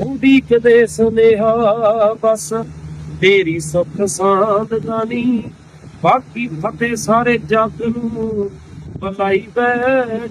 ਉਡੀਕਦੇ ਸੁਨੇਹਾ ਬਸ ਤੇਰੀ ਸੁੱਖ ਸਾਂਦ ਗਾਨੀ ਬਾਕੀ ਫਤਿਹ ਸਾਰੇ ਜੱਗ ਨੂੰ ਬੁਲਾਈ ਬੈਠੇ।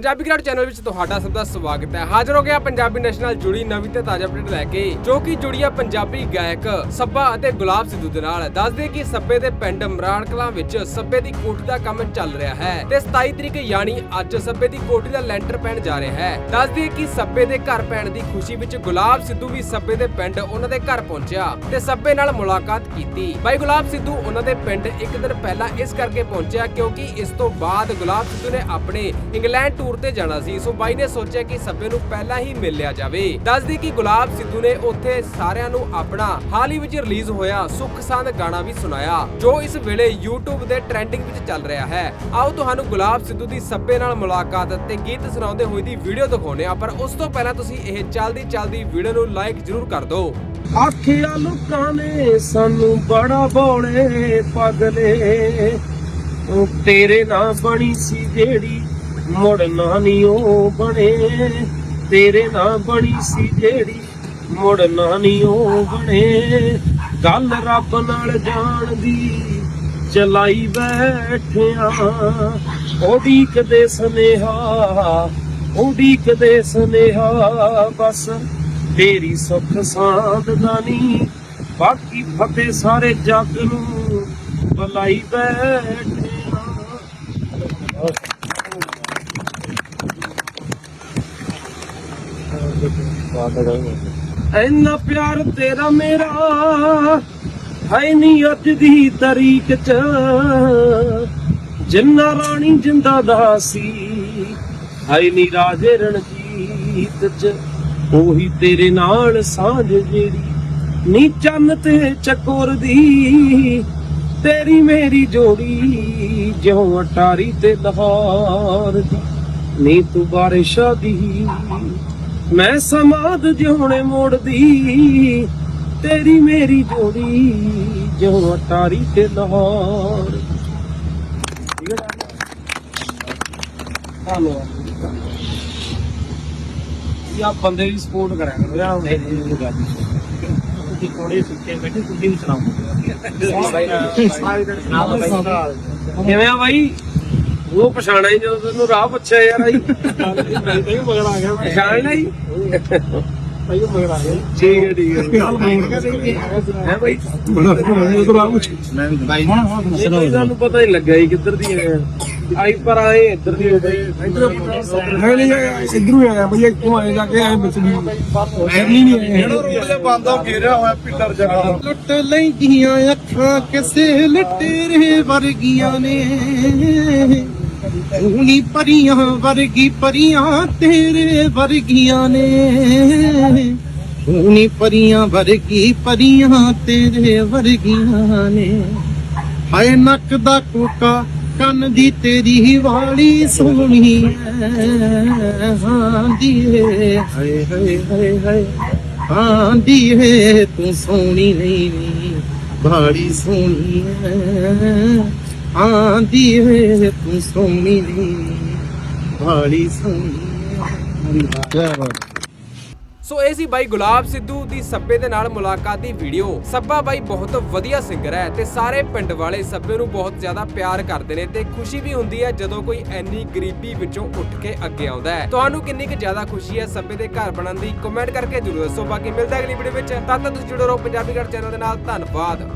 ਪੰਜਾਬੀ ਕਰਾਡ ਚੈਨਲ ਵਿੱਚ ਤੁਹਾਡਾ ਸਭ ਦਾ ਸਵਾਗਤ ਹੈ। ਹਾਜ਼ਰ ਹੋ ਗਿਆ ਪੰਜਾਬੀ ਨੈਸ਼ਨਲ ਜੁੜੀ ਨਵੀਂ ਤੇ ਤਾਜ਼ਾ ਅਪਡੇਟ ਲੈ ਕੇ, ਜੋ ਕਿ ਜੁੜੀ ਆ ਪੰਜਾਬੀ ਗਾਇਕ ਸੱਬਾ ਅਤੇ ਗੁਲਾਬ ਸਿੱਧੂ ਦੇ ਨਾਲ। ਦੱਸਦੇ ਕਿ ਸੱਬੇ ਦੇ ਪਿੰਡ ਮਰਾਣ ਕਲਾਂ ਵਿੱਚ ਸੱਬੇ ਦੀ ਕੋਠੀ ਦਾ ਕੰਮ ਚੱਲ ਰਿਹਾ ਹੈ ਤੇ 27 ਤਰੀਕ ਯਾਨੀ ਅੱਜ ਸੱਬੇ ਦੀ ਕੋਠੀ ਦਾ ਲੈਂਟਰ ਪੈਣ ਜਾ ਰਿਹਾ ਹੈ। ਦੱਸਦੇ ਕਿ ਸੱਬੇ ਦੇ ਘਰ ਪੈਣ ਦੀ ਖੁਸ਼ੀ ਵਿੱਚ ਗੁਲਾਬ ਸਿੱਧੂ ਵੀ ਸੱਬੇ ਦੇ ਪਿੰਡ ਉਹਨਾਂ ਦੇ ਘਰ ਪਹੁੰਚਿਆ ਤੇ ਸੱਬੇ ਨਾਲ ਮੁਲਾਕਾਤ ਕੀਤੀ। ਬਾਈ ਗੁਲਾਬ ਸਿੱਧੂ ਉਹਨਾਂ ਦੇ ਪਿੰਡ ਇੱਕ ਦਿਨ ਪਹਿਲਾਂ ਇਸ ਕਰਕੇ ਪਹੁੰਚਿਆ ਕਿਉਂਕਿ ਇਸ ਤੋਂ ਬਾਅਦ ਗੁਲਾਬ ਸਿੱਧੂ ਨੇ ਆਪਣੇ ਇੰਗਲੈਂਡ ਟੂਰ ਤੇ ਜਾਣਾ ਸੀ। ਸੋ ਬਾਈ ਨੇ ਸੋਚਿਆ ਕਿ ਸੱਬੇ ਨੂੰ ਪਹਿਲਾਂ ਹੀ ਮਿਲ ਲਿਆ ਜਾਵੇ। ਦੱਸਦੀ ਕਿ ਗੁਲਾਬ ਸਿੱਧੂ ਨੇ ਉੱਥੇ ਸਾਰਿਆਂ ਨੂੰ ਆਪਣਾ ਹਾਲ ਹੀ ਵਿੱਚ ਰਿਲੀਜ਼ ਹੋਇਆ ਸੁੱਖ ਸੰਦ ਗਾਣਾ ਵੀ ਸੁਣਾਇਆ, ਜੋ ਇਸ ਵੇਲੇ YouTube ਦੇ ਟ੍ਰੈਂਡਿੰਗ ਵਿੱਚ ਚੱਲ ਰਿਹਾ ਹੈ। ਆਓ ਤੁਹਾਨੂੰ ਗੁਲਾਬ ਸਿੱਧੂ ਦੀ ਸੱਬੇ ਨਾਲ ਮੁਲਾਕਾਤ ਤੇ ਗੀਤ ਸੁਣਾਉਂਦੇ ਹੋਏ ਦੀ ਵੀਡੀਓ ਦਿਖਾਉਂਦੇ ਆ ਪਰ ਉਸ ਤੋਂ ਪਹਿਲਾਂ ਤੁਸੀਂ ਇਹ ਚਲਦੀ ਚਲਦੀ ਵੀਡੀਓ ਨੂੰ ਲਾਈਕ ਜ਼ਰੂਰ ਕਰ ਦਿਓ। ਆਖਿਆ ਲੋਕਾਂ ਨੇ ਸਾਨੂੰ ਬੜਾ ਬੋਲੇ ਪਗਲੇ। ਤੇਰੇ ਨਾਲ ਬਣੀ ਸੀ ਜਿਹੜੀ ਮੁੜ ਨਾ ਉਹ ਬਣੇ। ਤੇਰੇ ਨਾਲ ਬਣੀ ਸੀ ਜਿਹੜੀ, ਮੁੜ ਨਾ ਉਹ ਬਣੇ। ਗੱਲ ਰੱਬ ਨਾਲ ਜਾਣਦੀ, ਚਲਾਈ ਬੈਠਿਆ। ਉਡੀਕਦੇ ਸੁਨੇਹਾ ਉਡੀਕਦੇ ਸੁਨੇਹਾ, ਬਸ ਤੇਰੀ ਸੁੱਖ ਸਾਂਦ ਦਾਨੀ ਬਾਕੀ ਫਤਿਹ ਸਾਰੇ ਜੱਗ ਨੂੰ ਬੁਲਾਈ ਬੈਠੇ ਐਨਾ ਪਿਆਰ ਤੇਰਾ ਮੇਰਾ ਹੈ ਨਹੀਂ ਅੱਜ ਦੀ ਤਰੀਕ ਚ। ਜਿੰਨਾ ਰਾਣੀ ਜਿੰਦਾ ਦਾ ਸੀ ਹੈ ਨਹੀਂ ਰਾਜੇ ਰਣਜੀਤ ਚ। ਉਹੀ ਤੇਰੇ ਨਾਲ ਸਾਂਝ ਜਿਹੜੀ ਨੀ ਚੰਨ ਤੇ ਚਕੋਰ ਦੀ। ਤੇਰੀ ਮੇਰੀ ਜੋੜੀ ਜਿਉਂ ਅਟਾਰੀ ਤੇ ਦਹਾਰ ਦੀ। ਨੀ ਤੂੰ ਬਾਰਿਸ਼ਾਂ ਦੀ ਮੈਂ ਸਮਾਦ ਜਿਉਣੇ ਮੋੜਦੀ ਤੇਰੀ ਮੇਰੀ ਜੋੜੀ ਜਿਉਂ ਅਟਾਰੀ ਤੇ ਲਾਹੌਰ। ਠੀਕ ਹੈ ਧੰਨਵਾਦ ਯਾ ਬੰਦੇ ਦੀ ਸਪੋਰਟ ਕਰਿਆ ਕਰੋ ਯਾਰ ਨਹੀਂ ਨਹੀਂ ਗੱਲ ਤੁਸੀਂ ਥੋੜੇ ਸੁੱਕੇ ਬੈਠੇ ਤੁਸੀਂ ਵੀ ਸੁਣਾਓ। ਕਿਵੇਂ ਆ ਬਾਈ? ਉਹ ਪਛਾਣਿਆ ਹੀ ਜਦੋਂ ਤੈਨੂੰ ਰਾਹ ਪੁੱਛਿਆ ਯਾਰ ਆਈ ਮਗਰ ਆ ਗਿਆ ਪਛਾਣ ਲਈ? ਭਾਈ ਮਗਰ ਆ ਗਿਆ ਠੀਕ ਹੈ ਠੀਕ ਹੈ। ਹੈ ਬਾਈ? ਬੜਾ ਇਹ ਬਾਈ ਤੁਹਾਨੂੰ ਪਤਾ ਹੀ ਲੱਗਾ ਹੀ ਕਿੱਧਰ ਦੀ ਹੈ ਆਈ ਪਰ ਆਏ ਇੱਧਰ ਦੀ ਹੈ। ਨਹੀਂ ਨਹੀਂ ਇਧਰੋਂ ਆਇਆ ਭਈਆ ਇੱਥੋਂ ਆਏ ਜਾ ਕੇ ਆਏ ਵਿੱਚ ਵੀ ਐ ਨਹੀਂ ਨਹੀਂ ਆਏ ਜਿਹੜਾ ਬੰਦਾ ਘੇਰਿਆ ਹੋਇਆ ਪਿੱਲਰ ਜਗ੍ਹਾ ਲੁੱਟ ਲੈਂਦੀਆਂ ਅੱਖਾਂ ਕਿਸੇ ਲਟੇਰੇ ਵਰਗੀਆਂ ਨੇ। ਊਨੀ ਪਰੀਆਂ ਵਰਗੀ ਪਰੀਆਂ ਤੇਰੇ ਵਰਗੀਆਂ ਨੇ। ਊਨੀ ਪਰੀਆਂ ਵਰਗੀ ਪਰੀਆਂ ਤੇਰੇ ਵਰਗੀਆਂ ਨੇ। ਹਾਏ ਨੱਕ ਦਾ ਕੋਕਾ ਕੰਨ ਦੀ ਤੇਰੀ ਵਾਲੀ ਸੋਹਣੀ ਐ ਹਾਂ ਦੀਏ, ਹਾਏ ਹਾਏ ਹਾਏ ਹਾਏ। ਹਾਂ ਦੀਏ, ਤੂੰ ਸੋਹਣੀ ਨਹੀਂ ਨੀ ਬਾੜੀ ਸੋਹਣੀ ਐ। ਹਾਂ ਦੀਏ, ਤੂੰ ਸੋਹਣੀ ਨਹੀਂ ਬਾੜੀ ਸੋਹਣੀ ਐ। ਸੋ ਇਹ ਸੀ ਬਾਈ ਗੁਲਾਬ ਸਿੱਧੂ ਦੀ ਸੱਬੇ ਦੇ ਨਾਲ ਮੁਲਾਕਾਤ ਦੀ ਵੀਡੀਓ। ਸੱਬਾ ਬਾਈ ਬਹੁਤ ਵਧੀਆ ਸਿੰਗਰ ਹੈ ਤੇ ਸਾਰੇ ਪਿੰਡ ਵਾਲੇ ਸੱਬੇ ਨੂੰ ਬਹੁਤ ਜ਼ਿਆਦਾ ਪਿਆਰ ਕਰਦੇ ਨੇ ਤੇ ਖੁਸ਼ੀ ਵੀ ਹੁੰਦੀ ਹੈ ਜਦੋਂ ਕੋਈ ਐਨੀ ਗਰੀਬੀ ਵਿੱਚੋਂ ਉੱਠ ਕੇ ਅੱਗੇ ਆਉਂਦਾ ਹੈ। ਤੁਹਾਨੂੰ ਕਿੰਨੀ ਕੁ ਜ਼ਿਆਦਾ ਖੁਸ਼ੀ ਹੈ ਸੱਬੇ ਦੇ ਘਰ ਬਣਨ ਦੀ? ਕਮੈਂਟ ਕਰਕੇ ਜਰੂਰ ਦੱਸੋ। ਬਾਕੀ ਮਿਲਦਾ ਅਗਲੀ ਵੀਡੀਓ ਵਿੱਚ। ਤਦ ਤੱਕ ਤੁਸੀਂ ਜੁੜੇ ਰਹੋ ਪੰਜਾਬੀ ਘਰ ਚੈਨਲ ਦੇ ਨਾਲ। ਧੰਨਵਾਦ।